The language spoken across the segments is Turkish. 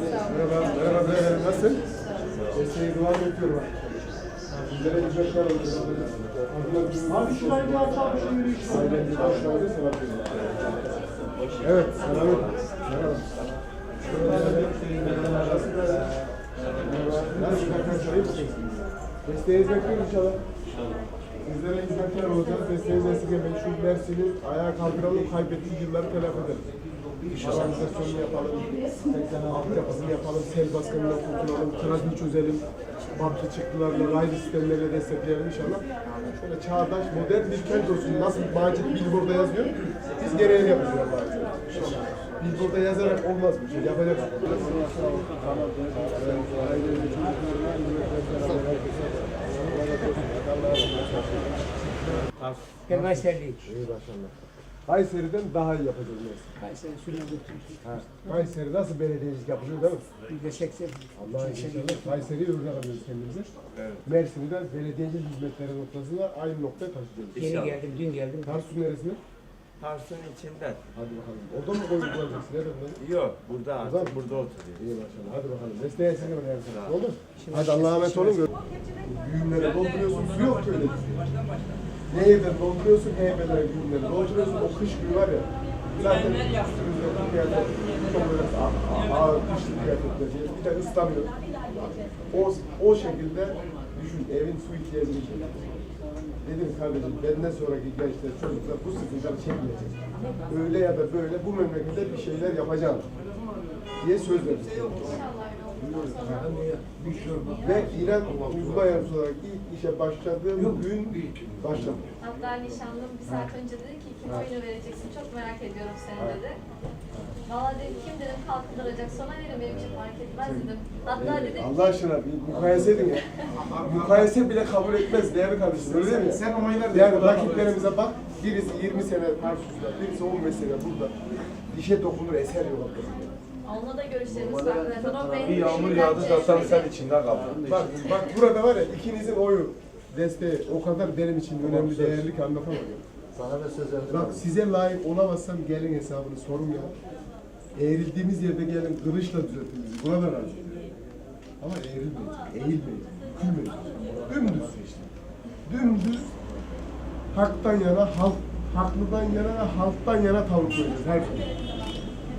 Merhaba, merhaba beyefendi. Nasılsın? Desteği dua bekliyorum. Bizlere hizmetler olsun. Abi şurayı bir aç abi şu yürüyüş. Selamlıyorum. Evet, selamünaleyküm. Merhaba. Nasıl arkadaşlar? Desteğinizi bekliyoruz inşallah. Sizlere hizmetler olacak. Desteğinizi esirgemeyin. Şu Mersin'i ayağa kaldıralım, kaybettiği yılları telafi edelim. Organizasyonunu yapalım, altyapısını yapalım, sel baskınından kurtulalım, trafiği çözelim, banka çıktılarla, raylı sistemlerle destekleyelim inşallah. Şöyle çağdaş, modern bir kent olsun. Nasıl Macit Billboard'da yazıyor, biz gereğini emanet. Billboard'da yazarak olmaz bu şey, yapacak. Ben Kayserliyim. İyi maşallah. Kayseri'den daha iyi yapacağız Mersin. Kayseri götürmüş. Ha, Kayseri nasıl belediyecilik yapılıyor değil mi? Yüzde seksen. Allah'a inşallah Kayseri'yi örnek alıyoruz kendimize. Mersin'i de belediyecilik hizmetleri noktasında aynı noktaya taşıyacağız. Yeni geldim, dün geldim. Tarsus neresinde? Tarsun içinden. Hadi bakalım. Orada mı koyun bulacaksın? Nerede bunları? Yok burada Burada artık mı? burada oturuyor. İyi maşallah. Hadi bakalım. Bana yardım. Oldu mu? Hadi Allah'a emanet olun. Düğünlere dolduruyorsun. Su yok köyde. Nehirden dolduruyorsun. Heybelere düğünleri dolduruyorsun. O kış günü var ya. Zaten üstümüzde kıyafet çok böyle ağır kışlı kıyafetler. Bir de ıslanıyor. O, o şekilde düşün evin su ihtiyacını çekiyor. Dedim kardeşim benden sonraki gençler çocuklar bu sıkıntıları çekmeyecek. Öyle ya da böyle bu memlekette bir şeyler yapacağım diye söz verdim. Ve İran uzman yardımcısı olarak ilk işe başladığım gün başladım. Hatta nişanlım bir saat önce dedi ki kim oyunu vereceksin çok merak ediyorum seni dedi. Valla dedim kim dedim kalkındıracak sonra dedim benim için fark etmez dedim. Hatta dedim Allah aşkına bir mukayese edin ya. mukayese bile kabul etmez değerli kardeşim. Öyle değil mi? Sen omaylar Yani rakiplerimize bak. Birisi 20 sene Tarsus'ta, birisi 15 sene burada. Dişe dokunur eser yok. Onunla da görüşlerimiz farklı zaten o benim Bir yağmur işimden yağdı zaten çekti. sen içinde kaldın. Bak, bak burada var ya ikinizin oyu, desteği o kadar benim için önemli, değerli ki anlatamam. Sana da söz verdim. Bak size layık olamazsam gelin hesabını sorum ya. Eğrildiğimiz yerde gelin kılıçla düzeltin bizi. Buna da razı. Ama eğrilmeyin, eğilmeyin, bükülmeyin. Dümdüz işte. Dümdüz haktan yana, halk, haklıdan yana ve halktan yana tavır koyacağız her zaman.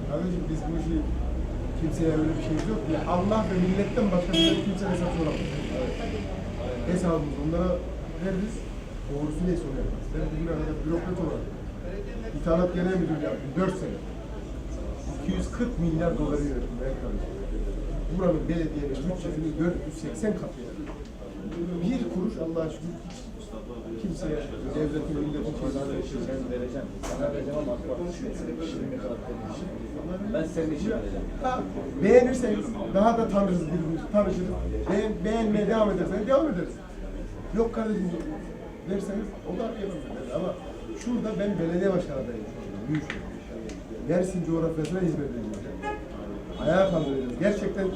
Kardeşim biz bu işi kimseye öyle bir şeyimiz yok. Ya Allah ve milletten başka bize kimse hesap soramaz. Hesabımız onlara veririz. Doğrusu neyse onu yaparız. Ben bugüne kadar bürokrat olarak İthalat Genel Müdürü yaptım 4 sene. 240 milyar doları yönetim ben kardeşim. Buranın belediyenin bütçesini 480 katı yani. Bir kuruş Allah'a şükür kimseye devletin milletin şeylerine Ben vereceğim. Sana vereceğim ama Ben senin için vereceğim. Ha, beğenirseniz daha da tanırız birbirimizi, tanışırız. Beğen, beğenmeye devam ederseniz devam ederiz. Yok kardeşim derseniz o da yapabilir. Ama şurada ben belediye başkanı adayım. Büyük. Mersin coğrafyasına hizmet ediyoruz. Ayağa kaldıracağız. Gerçekten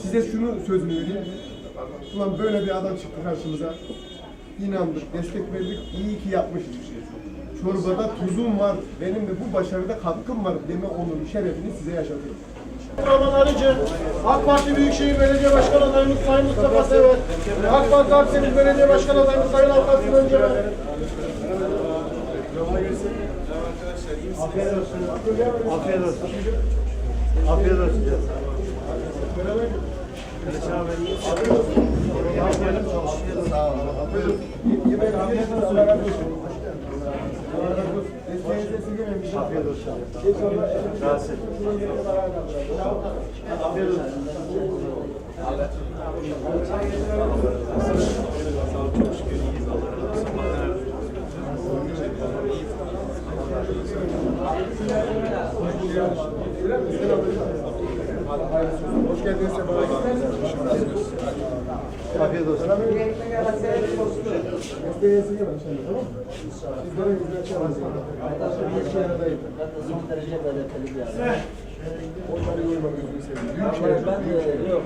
size şunu sözünü vereyim. Ulan böyle bir adam çıktı karşımıza. İnandık, destek verdik. İyi ki yapmışız. Çorbada tuzum var. Benim de bu başarıda katkım var deme onuru, şerefini size yaşatıyorum. Rahman Arıcı, AK Parti Büyükşehir Belediye Başkan adayımız Sayın Mustafa Sever, AK Parti Akdeniz Belediye Başkan adayımız Sayın Altan Sinan Öncelen. Afiyet olsun. Afiyet olsun. Afiyet olsun. Afiyet olsun. Allah razı olsun. Allah razı olsun. Afiyet olsun. Rahatsız. Afiyet olsun. Hoş geldiniz. Afiyet olsun. Desteği esirgemeyin inşallah. Tamam mı? Sizlere hizmet yapacağız. Bir şey aradayım. Son derece bereketli bir yer. Onları yorma gözünü seveyim. Büyük şehirde. Büyük şehirde. Yok.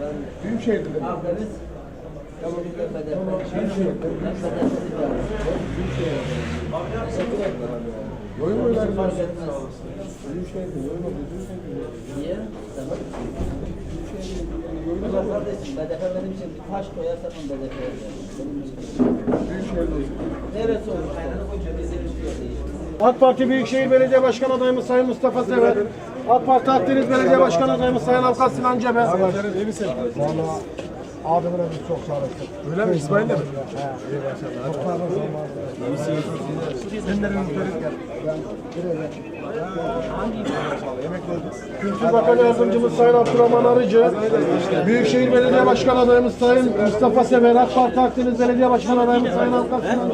Ben Büyük şehirde. Akdeniz Hiç oynadın? fark etmez. Büyükşehir'de oyun oynuyorsun sen de. Niye? Tamam. Hocam kardeşim benim için bir taş koyarsan on oyun. Neresi olur? Bizim için değil. AK Parti Büyükşehir Belediye Başkan adayımız Sayın Mustafa Sever. AK Parti Akdeniz Belediye Başkan adayımız Sayın Avukat Sinan misin? Valla abimle biz çok sağ olasın. Öyle mi? İsmail de mi? He. İyi maşallah. Çok sağ olasın. Nereden tutarız gel? Ben buraya. Kültür Bakanı Yardımcımız Sayın Abdurrahman Arıcı. Büyükşehir Belediye Başkan adayımız Sayın Mustafa Sever. AK Parti Akdeniz Belediye Başkan adayımız Sayın Avukat Sinan.